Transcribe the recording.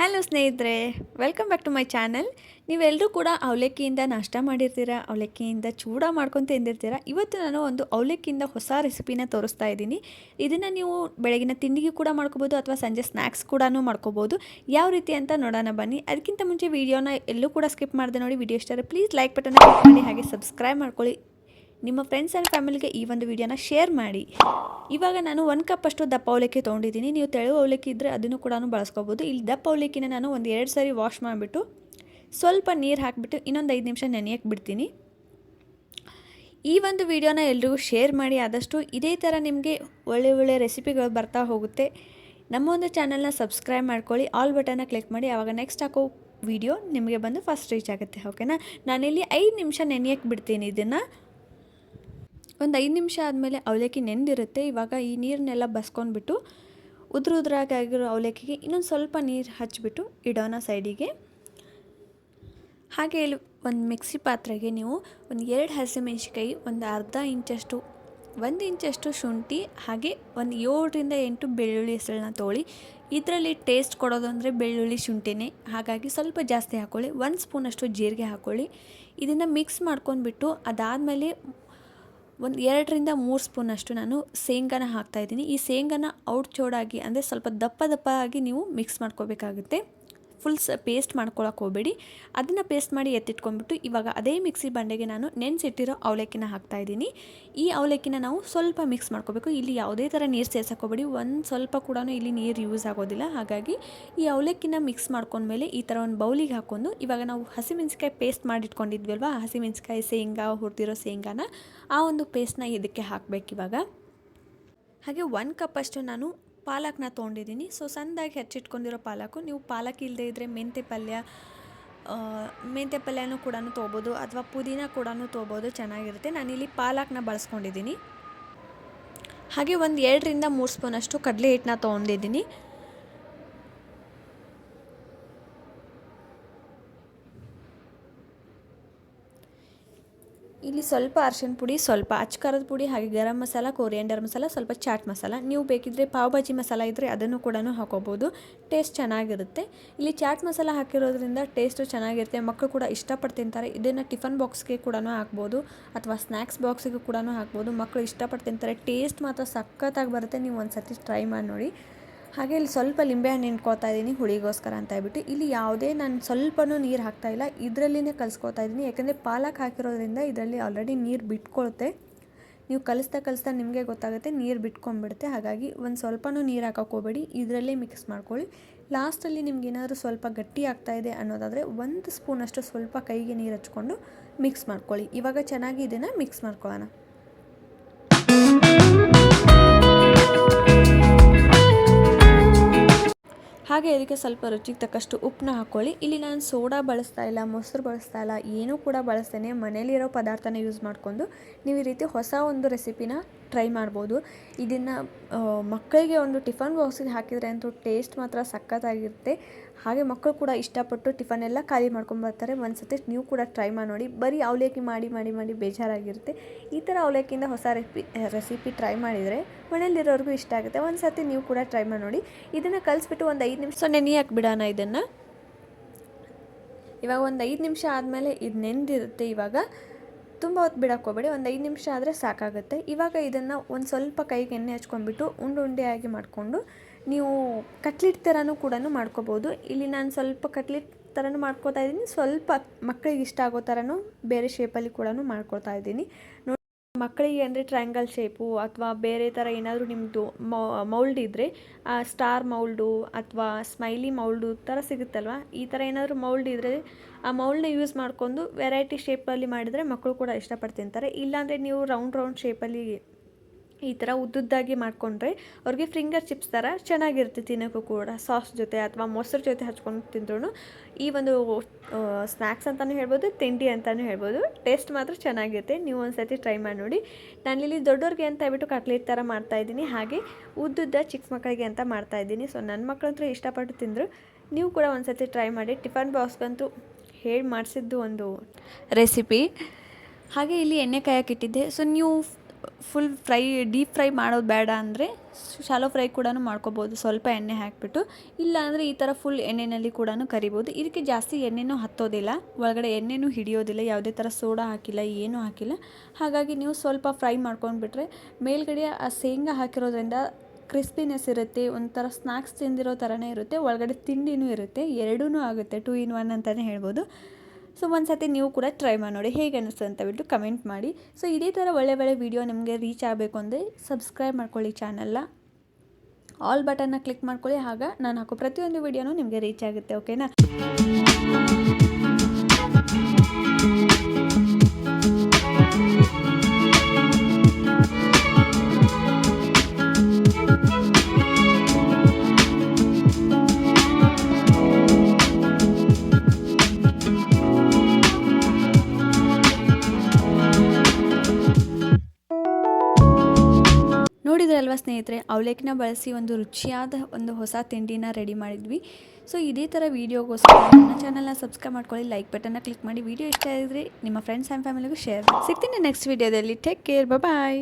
Hello ಸ್ನೇಹಿತರೆ welcome back to my channel ನೀವೆಲ್ಲರೂ ಕೂಡ ಅವಲಕ್ಕಿಯಿಂದ ನಾಷ್ಟ ಮಾಡಿರ್ತೀರ? ಅವಲಕ್ಕಿಯಿಂದ ಚೂಡ ಮಾಡ್ಕೊಂಡು ತಿಂದಿರ್ತೀರ? ಇವತ್ತು ನಾನು ಒಂದು ಅವಲಕ್ಕಿಯಿಂದ ಹೊಸ ರೆಸಿಪಿನ ತೋರಿಸ್ತಾ ಇದ್ದೀನಿ. ಇದನ್ನು ನೀವು ಬೆಳಗಿನ ತಿಂಡಿಗೆ ಕೂಡ ಮಾಡ್ಕೋಬೋದು, ಅಥವಾ ಸಂಜೆ ಸ್ನ್ಯಾಕ್ಸ್ ಕೂಡ ಮಾಡ್ಕೋಬೋದು. ಯಾವ ರೀತಿ ಅಂತ ನೋಡೋಣ ಬನ್ನಿ. ಅದಕ್ಕಿಂತ ಮುಂಚೆ ವೀಡಿಯೋನ ಎಲ್ಲೂ ಕೂಡ ಸ್ಕಿಪ್ ಮಾಡಿದೆ ನೋಡಿ. ವಿಡಿಯೋ ಇಷ್ಟಾರೆ ಪ್ಲೀಸ್ ಲೈಕ್ ಬಟನ್ ಕ್ಲಿಕ್ ಮಾಡಿ, ಹಾಗೆ ಸಬ್ಸ್ಕ್ರೈಬ್ ಮಾಡ್ಕೊಳ್ಳಿ. ನಿಮ್ಮ ಫ್ರೆಂಡ್ಸ್ ಆ್ಯಂಡ್ ಫ್ಯಾಮಿಲಿಗೆ ಈ ಒಂದು ವಿಡಿಯೋನ ಶೇರ್ ಮಾಡಿ. ಇವಾಗ ನಾನು ಒಂದು ಕಪ್ಪಷ್ಟು ದಪ್ಪ ಅವಲಕ್ಕಿ ತೊಗೊಂಡಿದ್ದೀನಿ. ನೀವು ತೆಳು ಅವಲಕ್ಕಿ ಇದ್ದರೆ ಅದನ್ನು ಕೂಡ ಬಳಸ್ಕೋಬೋದು. ಇಲ್ಲಿ ದಪ್ಪ ಅವಲಕ್ಕಿನ ನಾನು ಒಂದು ಎರಡು ಸಾರಿ ವಾಶ್ ಮಾಡಿಬಿಟ್ಟು ಸ್ವಲ್ಪ ನೀರು ಹಾಕಿಬಿಟ್ಟು ಇನ್ನೊಂದು ಐದು ನಿಮಿಷ ನೆನೆಯಕ್ಕೆ ಬಿಡ್ತೀನಿ. ಈ ಒಂದು ವಿಡಿಯೋನ ಎಲ್ರಿಗೂ ಶೇರ್ ಮಾಡಿ. ಆದಷ್ಟು ಇದೇ ಥರ ನಿಮಗೆ ಒಳ್ಳೆ ಒಳ್ಳೆ ರೆಸಿಪಿಗಳು ಬರ್ತಾ ಹೋಗುತ್ತೆ. ನಮ್ಮ ಒಂದು ಚಾನಲ್ನ ಸಬ್ಸ್ಕ್ರೈಬ್ ಮಾಡ್ಕೊಳ್ಳಿ. ಆಲ್ ಬಟನ್ನ ಕ್ಲಿಕ್ ಮಾಡಿ. ಆವಾಗ ನೆಕ್ಸ್ಟ್ ಹಾಕೋ ವಿಡಿಯೋ ನಿಮಗೆ ಬಂದು ಫಸ್ಟ್ ರೀಚ್ ಆಗುತ್ತೆ. ಓಕೆನಾ ನಾನಿಲ್ಲಿ ಐದು ನಿಮಿಷ ನೆನೆಯಕ್ಕೆ ಬಿಡ್ತೀನಿ ಇದನ್ನು. ಒಂದು ಐದು ನಿಮಿಷ ಆದಮೇಲೆ ಅವಲಕ್ಕಿ ನೆಂದಿರುತ್ತೆ. ಇವಾಗ ಈ ನೀರನ್ನೆಲ್ಲ ಬಸ್ಕೊಂಡ್ಬಿಟ್ಟು ಉದ್ರ ಆಗಿರೋ ಅವಲಕ್ಕಿಗೆ ಇನ್ನೊಂದು ಸ್ವಲ್ಪ ನೀರು ಹಚ್ಚಿಬಿಟ್ಟು ಇಡೋಣ ಸೈಡಿಗೆ. ಹಾಗೆ ಇಲ್ಲಿ ಒಂದು ಮಿಕ್ಸಿ ಪಾತ್ರೆಗೆ ನೀವು ಒಂದು ಎರಡು ಹಸಿಮೆಣ್ಸಿಕಾಯಿ ಒಂದು ಅರ್ಧ ಇಂಚಷ್ಟು, ಒಂದು ಇಂಚಷ್ಟು ಶುಂಠಿ, ಹಾಗೆ ಒಂದು ಏಳರಿಂದ ಎಂಟು ಬೆಳ್ಳುಳ್ಳಿ ಹೆಸಳನ್ನ ತೊಗೊಳ್ಳಿ ಇದರಲ್ಲಿ ಟೇಸ್ಟ್ ಕೊಡೋದು ಅಂದರೆ ಬೆಳ್ಳುಳ್ಳಿ, ಶುಂಠಿನೇ. ಹಾಗಾಗಿ ಸ್ವಲ್ಪ ಜಾಸ್ತಿ ಹಾಕ್ಕೊಳ್ಳಿ ಒಂದು ಸ್ಪೂನಷ್ಟು ಜೀರಿಗೆ ಹಾಕ್ಕೊಳ್ಳಿ ಇದನ್ನು ಮಿಕ್ಸ್ ಮಾಡ್ಕೊಂಡ್ಬಿಟ್ಟು ಅದಾದಮೇಲೆ ಒಂದು ಎರಡರಿಂದ ಮೂರು ಸ್ಪೂನಷ್ಟು ನಾನು ಶೇಂಗಾನ ಹಾಕ್ತಾಯಿದ್ದೀನಿ ಈ ಶೇಂಗಾನ ಔಟ್ ಚೋಡಾಗಿ ಅಂದರೆ ಸ್ವಲ್ಪ ದಪ್ಪ ದಪ್ಪ ಆಗಿ ನೀವು ಮಿಕ್ಸ್ ಮಾಡ್ಕೋಬೇಕಾಗುತ್ತೆ. ಫುಲ್ ಸ ಪೇಸ್ಟ್ ಮಾಡ್ಕೊಳಕ್ಕೆ ಹೋಗಬೇಡಿ. ಅದನ್ನು ಪೇಸ್ಟ್ ಮಾಡಿ ಎತ್ತಿಟ್ಕೊಂಡ್ಬಿಟ್ಟು ಇವಾಗ ಅದೇ ಮಿಕ್ಸಿ ಬಂಡೆಗೆ ನಾನು ನೆನೆಸಿಟ್ಟಿರೋ ಅವಲಕ್ಕಿನ ಹಾಕ್ತಾಯಿದ್ದೀನಿ ಈ ಅವಲಕ್ಕಿನ ನಾವು ಸ್ವಲ್ಪ ಮಿಕ್ಸ್ ಮಾಡ್ಕೋಬೇಕು. ಇಲ್ಲಿ ಯಾವುದೇ ಥರ ನೀರು ಸೇರ್ಸೋಕೋಬೇಡಿ ಒಂದು ಸ್ವಲ್ಪ ಕೂಡ ಇಲ್ಲಿ ನೀರು ಯೂಸ್ ಆಗೋದಿಲ್ಲ. ಹಾಗಾಗಿ ಈ ಅವಲಕ್ಕಿನ ಮಿಕ್ಸ್ ಮಾಡ್ಕೊಂಡ್ಮೇಲೆ ಈ ಥರ ಒಂದು ಬೌಲಿಗೆ ಹಾಕ್ಕೊಂಡು ಇವಾಗ ನಾವು ಹಸಿಮೆಣ್ಸಿಕಾಯಿ ಪೇಸ್ಟ್ ಮಾಡಿಟ್ಕೊಂಡಿದ್ವಿ ಅಲ್ವಾ ಹಸಿಮೆಣ್ಸಿಕಾಯಿ ಶೇಂಗಾ, ಹುರಿದಿರೋ ಶೇಂಗಾನ ಆ ಒಂದು ಪೇಸ್ಟ್ನ ಇದಕ್ಕೆ ಹಾಕಬೇಕು ಇವಾಗ ಹಾಗೆ ಒಂದು ಕಪ್ಪಷ್ಟು ನಾನು ಪಾಲಕ್ನ ತೊಗೊಂಡಿದ್ದೀನಿ. ಸೊ ಸಣ್ಣದಾಗಿ ಹೆಚ್ಚಿಟ್ಕೊಂಡಿರೋ ಪಾಲಕು. ನೀವು ಪಾಲಕ್ ಇಲ್ಲದೆ ಇದ್ದರೆ ಮೆಂತೆ ಪಲ್ಯ ಮೆಂತೆ ಪಲ್ಯನೂ ಕೂಡ ತೊಗೋಬೋದು ಅಥವಾ ಪುದೀನ ಕೂಡ ತೊಗೋಬೋದು. ಚೆನ್ನಾಗಿರುತ್ತೆ. ನಾನಿಲ್ಲಿ ಪಾಲಕ್ನ ಬಳಸ್ಕೊಂಡಿದ್ದೀನಿ. ಹಾಗೆ ಒಂದು ಎರಡರಿಂದ ಮೂರು ಸ್ಪೂನಷ್ಟು ಕಡಲೆ ಹಿಟ್ಟನ್ನ ತೊಗೊಂಡಿದ್ದೀನಿ. ಇಲ್ಲಿ ಸ್ವಲ್ಪ ಅರ್ಶಿನ ಪುಡಿ, ಸ್ವಲ್ಪ ಅಚ್ಕಾರದ ಪುಡಿ, ಹಾಗೆ ಗರಂ ಮಸಾಲ ಕೋರಿಯಾಂಡರ್ ಮಸಾಲ, ಸ್ವಲ್ಪ ಚಾಟ್ ಮಸಾಲ. ನೀವು ಬೇಕಿದ್ದರೆ ಪಾವ್ ಭಾಜಿ ಮಸಾಲ ಇದ್ದರೆ ಅದನ್ನು ಕೂಡ ಹಾಕೋಬೋದು. ಟೇಸ್ಟ್ ಚೆನ್ನಾಗಿರುತ್ತೆ. ಇಲ್ಲಿ ಚಾಟ್ ಮಸಾಲ ಹಾಕಿರೋದ್ರಿಂದ ಟೇಸ್ಟು ಚೆನ್ನಾಗಿರುತ್ತೆ. ಮಕ್ಕಳು ಕೂಡ ಇಷ್ಟಪಟ್ಟು ತಿಂತಾರೆ. ಇದನ್ನು ಟಿಫನ್ ಬಾಕ್ಸ್ಗೆ ಕೂಡ ಹಾಕ್ಬೋದು. ಅಥವಾ ಸ್ನ್ಯಾಕ್ಸ್ ಬಾಕ್ಸಿಗೂ ಕೂಡ ಹಾಕ್ಬೋದು. ಮಕ್ಕಳು ಇಷ್ಟಪಟ್ಟು ತಿಂತಾರೆ. ಟೇಸ್ಟ್ ಮಾತ್ರ ಸಖತ್ತಾಗಿ ಬರುತ್ತೆ. ನೀವು ಒಂದು ಸರ್ತಿ ಟ್ರೈ ಮಾಡಿ ನೋಡಿ. ಹಾಗೆ ಇಲ್ಲಿ ಸ್ವಲ್ಪ ಲಿಂಬೆಹಣ್ಣು ನೆನ್ಕೋತಾ ಇದ್ದೀನಿ ಹುಳಿಗೋಸ್ಕರ ಅಂತ ಹೇಳ್ಬಿಟ್ಟು. ಇಲ್ಲಿ ಯಾವುದೇ ನಾನು ಸ್ವಲ್ಪನೂ ನೀರು ಹಾಕ್ತಾ ಇಲ್ಲ, ಇದರಲ್ಲಿನೇ ಕಲಿಸ್ಕೊತಾ ಇದ್ದೀನಿ. ಯಾಕಂದರೆ ಪಾಲಕ್ ಹಾಕಿರೋದ್ರಿಂದ ಇದರಲ್ಲಿ ಆಲ್ರೆಡಿ ನೀರು ಬಿಟ್ಕೊಳುತ್ತೆ. ನೀವು ಕಲಿಸ್ತಾ ಕಲಿಸ್ತಾ ನಿಮಗೆ ಗೊತ್ತಾಗುತ್ತೆ, ನೀರು ಬಿಟ್ಕೊಂಡ್ಬಿಡುತ್ತೆ. ಹಾಗಾಗಿ ಒಂದು ಸ್ವಲ್ಪನೂ ನೀರು ಹಾಕೋಕ್ಕೋಬೇಡಿ ಹೋಗಬೇಡಿ, ಇದರಲ್ಲೇ ಮಿಕ್ಸ್ ಮಾಡ್ಕೊಳ್ಳಿ. ಲಾಸ್ಟಲ್ಲಿ ನಿಮ್ಗೆ ಏನಾದರೂ ಸ್ವಲ್ಪ ಗಟ್ಟಿ ಆಗ್ತಾ ಇದೆ ಅನ್ನೋದಾದರೆ ಒಂದು ಸ್ಪೂನಷ್ಟು ಸ್ವಲ್ಪ ಕೈಗೆ ನೀರು ಹಚ್ಕೊಂಡು ಮಿಕ್ಸ್ ಮಾಡ್ಕೊಳ್ಳಿ. ಇವಾಗ ಚೆನ್ನಾಗಿ ಇದನ್ನು ಮಿಕ್ಸ್ ಮಾಡ್ಕೊಳ್ಳೋಣ. ಹಾಗೆ ಇದಕ್ಕೆ ಸ್ವಲ್ಪ ರುಚಿಗೆ ತಕ್ಕಷ್ಟು ಉಪ್ಪನ್ನ ಹಾಕ್ಕೊಳ್ಳಿ. ಇಲ್ಲಿ ನಾನು ಸೋಡಾ ಬಳಸ್ತಾ ಇಲ್ಲ, ಮೊಸರು ಬಳಸ್ತಾ ಇಲ್ಲ, ಏನೂ ಕೂಡ ಬಳಸ್ತೇನೆ. ಮನೇಲಿರೋ ಪದಾರ್ಥನ ಯೂಸ್ ಮಾಡಿಕೊಂಡು ನೀವು ಈ ರೀತಿ ಹೊಸ ಒಂದು ರೆಸಿಪಿನ ಟ್ರೈ ಮಾಡ್ಬೋದು. ಇದನ್ನು ಮಕ್ಕಳಿಗೆ ಒಂದು ಟಿಫನ್ ಬಾಕ್ಸಿಗೆ ಹಾಕಿದರೆ ಅಂತೂ ಟೇಸ್ಟ್ ಮಾತ್ರ ಸಖತ್ತಾಗಿರುತ್ತೆ. ಹಾಗೆ ಮಕ್ಕಳು ಕೂಡ ಇಷ್ಟಪಟ್ಟು ಟಿಫನ್ ಎಲ್ಲ ಖಾಲಿ ಮಾಡ್ಕೊಂಬರ್ತಾರೆ ಒಂದು ಸತಿ ನೀವು ಕೂಡ ಟ್ರೈ ಮಾಡಿ ನೋಡಿ. ಬರೀ ಅವಲಕ್ಕಿ ಮಾಡಿ ಮಾಡಿ ಮಾಡಿ ಬೇಜಾರಾಗಿರುತ್ತೆ. ಈ ಥರ ಅವಲಕ್ಕಿಯಿಂದ ಹೊಸ ರೆಸಿಪಿ ರೆಸಿಪಿ ಟ್ರೈ ಮಾಡಿದರೆ ಮನೇಲಿರೋರಿಗೂ ಇಷ್ಟ ಆಗುತ್ತೆ. ಒಂದು ಸತಿ ನೀವು ಕೂಡ ಟ್ರೈ ಮಾಡಿ ನೋಡಿ. ಇದನ್ನು ಕಲಿಸ್ಬಿಟ್ಟು ಒಂದು ಐದು ನಿಮಿಷ ನೆನೆಯಕ್ಕೆ ಬಿಡೋಣ ಇದನ್ನು. ಇವಾಗ ಒಂದು ಐದು ನಿಮಿಷ ಆದಮೇಲೆ ಇದು ನೆಂದಿರುತ್ತೆ ಇವಾಗ. ತುಂಬ ಹೊತ್ತು ಬಿಡಕ್ಕೆ ಹೋಗಬೇಡಿ, ಒಂದು ಐದು ನಿಮಿಷ ಆದರೆ ಸಾಕಾಗುತ್ತೆ. ಇವಾಗ ಇದನ್ನು ಒಂದು ಸ್ವಲ್ಪ ಕೈಗೆ ಎಣ್ಣೆ ಹಚ್ಕೊಂಡ್ಬಿಟ್ಟು ಉಂಡು ಉಂಡೆಯಾಗಿ ಮಾಡಿಕೊಂಡು ನೀವು ಕಟ್ಲಿಟ್ ಥರನೂ ಕೂಡ ಮಾಡ್ಕೋಬೋದು. ಇಲ್ಲಿ ನಾನು ಸ್ವಲ್ಪ ಕಟ್ಲಿಟ್ ಥರನೂ ಮಾಡ್ಕೋತಾ ಇದ್ದೀನಿ, ಸ್ವಲ್ಪ ಮಕ್ಕಳಿಗೆ ಇಷ್ಟ ಆಗೋ ಥರನೂ ಬೇರೆ ಶೇಪಲ್ಲಿ ಕೂಡ ಮಾಡ್ಕೊಳ್ತಾ ಇದ್ದೀನಿ. ಮಕ್ಕಳಿಗೆ ಅಂದರೆ ಟ್ರಯಾಂಗಲ್ ಶೇಪು ಅಥವಾ ಬೇರೆ ಥರ ಏನಾದರೂ ನಿಮ್ಮದು ಮೌಲ್ಡ್ ಇದ್ದರೆ ಸ್ಟಾರ್ ಮೌಲ್ಡು ಅಥವಾ ಸ್ಮೈಲಿ ಮೌಲ್ಡು ಥರ ಸಿಗುತ್ತಲ್ವ? ಈ ಥರ ಏನಾದರೂ ಮೌಲ್ಡ್ ಇದ್ದರೆ ಆ ಮೌಲ್ಡ್ನ ಯೂಸ್ ಮಾಡಿಕೊಂಡು ವೆರೈಟಿ ಶೇಪಲ್ಲಿ ಮಾಡಿದರೆ ಮಕ್ಕಳು ಕೂಡ ಇಷ್ಟಪಟ್ಟು ತಿಂತಾರೆ ಇಲ್ಲಾಂದರೆ ನೀವು ರೌಂಡ್ ರೌಂಡ್ ಶೇಪಲ್ಲಿ ಈ ಥರ ಉದ್ದುದ್ದಾಗಿ ಮಾಡಿಕೊಂಡ್ರೆ ಅವ್ರಿಗೆ ಫಿಂಗರ್ ಚಿಪ್ಸ್ ಥರ ಚೆನ್ನಾಗಿರುತ್ತೆ ತಿನ್ನೋಕ್ಕೂ ಕೂಡ. ಸಾಸ್ ಜೊತೆ ಅಥವಾ ಮೊಸರು ಜೊತೆ ಹಚ್ಕೊಂಡು ತಿಂದ್ರೂ ಈ ಒಂದು ಸ್ನ್ಯಾಕ್ಸ್ ಅಂತಲೂ ಹೇಳ್ಬೋದು, ತಿಂಡಿ ಅಂತಲೂ ಹೇಳ್ಬೋದು ಟೇಸ್ಟ್ ಮಾತ್ರ ಚೆನ್ನಾಗಿರುತ್ತೆ. ನೀವು ಒಂದು ಸತಿ ಟ್ರೈ ಮಾಡಿ ನೋಡಿ ನಾನಿಲ್ಲಿ ದೊಡ್ಡವ್ರಿಗೆ ಅಂತ ಹೇಳ್ಬಿಟ್ಟು ಕಟ್ಲೆಟ್ ಥರ ಮಾಡ್ತಾಯಿದ್ದೀನಿ ಹಾಗೆ ಉದ್ದುದ್ದ ಚಿಕ್ಕ ಮಕ್ಕಳಿಗೆ ಅಂತ ಮಾಡ್ತಾಯಿದ್ದೀನಿ ಸೊ ನನ್ನ ಮಕ್ಕಳಂತೂ ಇಷ್ಟಪಟ್ಟು ತಿಂದರು. ನೀವು ಕೂಡ ಒಂದು ಸತಿ ಟ್ರೈ ಮಾಡಿ. ಟಿಫನ್ ಬಾಕ್ಸ್ಗಂತೂ ಹೇಳಿ ಮಾಡಿಸಿದ್ದು ಒಂದು ರೆಸಿಪಿ ಹಾಗೆ ಇಲ್ಲಿ ಎಣ್ಣೆ ಕಾಯಕ್ಕಿಟ್ಟಿದ್ದೆ ಸೊ ನೀವು ಫುಲ್ ಫ್ರೈ ಡೀಪ್ ಫ್ರೈ ಮಾಡೋದು ಬೇಡ ಅಂದರೆ ಶಾಲೋ ಫ್ರೈ ಕೂಡ ಮಾಡ್ಕೋಬೋದು. ಸ್ವಲ್ಪ ಎಣ್ಣೆ ಹಾಕಿಬಿಟ್ಟು, ಇಲ್ಲ ಅಂದರೆ ಈ ಥರ ಫುಲ್ ಎಣ್ಣೆಯಲ್ಲಿ ಕೂಡ ಕರಿಬೋದು. ಇದಕ್ಕೆ ಜಾಸ್ತಿ ಎಣ್ಣೆನೂ ಹತ್ತೋದಿಲ್ಲ. ಒಳಗಡೆ ಎಣ್ಣೆನೂ ಹಿಡಿಯೋದಿಲ್ಲ. ಯಾವುದೇ ಥರ ಸೋಡಾ ಹಾಕಿಲ್ಲ, ಏನೂ ಹಾಕಿಲ್ಲ. ಹಾಗಾಗಿ ನೀವು ಸ್ವಲ್ಪ ಫ್ರೈ ಮಾಡ್ಕೊಂಡ್ಬಿಟ್ರೆ ಮೇಲ್ಗಡೆ ಆ ಶೇಂಗಾ ಹಾಕಿರೋದ್ರಿಂದ ಕ್ರಿಸ್ಪಿನೆಸ್ ಇರುತ್ತೆ, ಒಂಥರ ಸ್ನ್ಯಾಕ್ಸ್ ತಿಂದಿರೋ ಥರನೇ ಇರುತ್ತೆ. ಒಳಗಡೆ ತಿಂಡಿನೂ ಇರುತ್ತೆ ಎರಡೂ ಆಗುತ್ತೆ. ಟೂ ಇನ್ ಒನ್ ಅಂತಲೇ ಹೇಳ್ಬೋದು. ಸೊ ಒಂದು ಸತಿ ನೀವು ಕೂಡ ಟ್ರೈ ಮಾಡಿ ನೋಡಿ ಹೇಗೆ ಅನ್ನಿಸ್ತು ಅಂತ ಬಿಟ್ಟು ಕಮೆಂಟ್ ಮಾಡಿ. ಸೊ ಇದೇ ಥರ ಒಳ್ಳೆ ಒಳ್ಳೆ ವೀಡಿಯೋ ನಿಮಗೆ ರೀಚ್ ಆಗಬೇಕು ಅಂದರೆ ಸಬ್ಸ್ಕ್ರೈಬ್ ಮಾಡ್ಕೊಳ್ಳಿ ಚಾನಲ್ನ ಆಲ್ ಬಟನ್ನ ಕ್ಲಿಕ್ ಮಾಡ್ಕೊಳ್ಳಿ. ಆಗ ನಾನು ಹಾಕೋ ಪ್ರತಿಯೊಂದು ವೀಡಿಯೋನೂ ನಿಮಗೆ ರೀಚ್ ಆಗುತ್ತೆ ಓಕೆನಾ ನೋಡಿದ್ರಲ್ವ ಸ್ನೇಹಿತರೆ? ಅವಲೇಕಿನ ಬಳಸಿ ಒಂದು ರುಚಿಯಾದ ಒಂದು ಹೊಸ ತಿಂಡಿನ ರೆಡಿ ಮಾಡಿದ್ವಿ. ಸೊ ಇದೇ ಥರ ವೀಡಿಯೋಗೋಸ್ಕರ ನನ್ನ ಚಾನಲ್ನ ಸಬ್ಸ್ಕ್ರೈಬ್ ಮಾಡ್ಕೊಳ್ಳಿ ಲೈಕ್ ಬಟನ್ನ ಕ್ಲಿಕ್ ಮಾಡಿ. ವಿಡಿಯೋ ಇಷ್ಟ ಆಗಿದ್ರೆ ನಿಮ್ಮ ಫ್ರೆಂಡ್ಸ್ ಆ್ಯಂಡ್ ಫ್ಯಾಮಿಲಿಗೂ ಶೇರ್ ಸಿಗ್ತೀನಿ ನೆಕ್ಸ್ಟ್ ವೀಡಿಯೋದಲ್ಲಿ ಟೇಕ್ ಕೇರ್ ಬಾಯ್